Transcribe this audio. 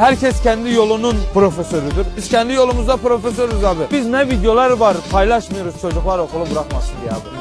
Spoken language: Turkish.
Herkes kendi yolunun profesörüdür. Biz kendi yolumuzda profesörüz abi. Biz ne videolar var paylaşmıyoruz çocuklar okulu bırakmasın diye abi.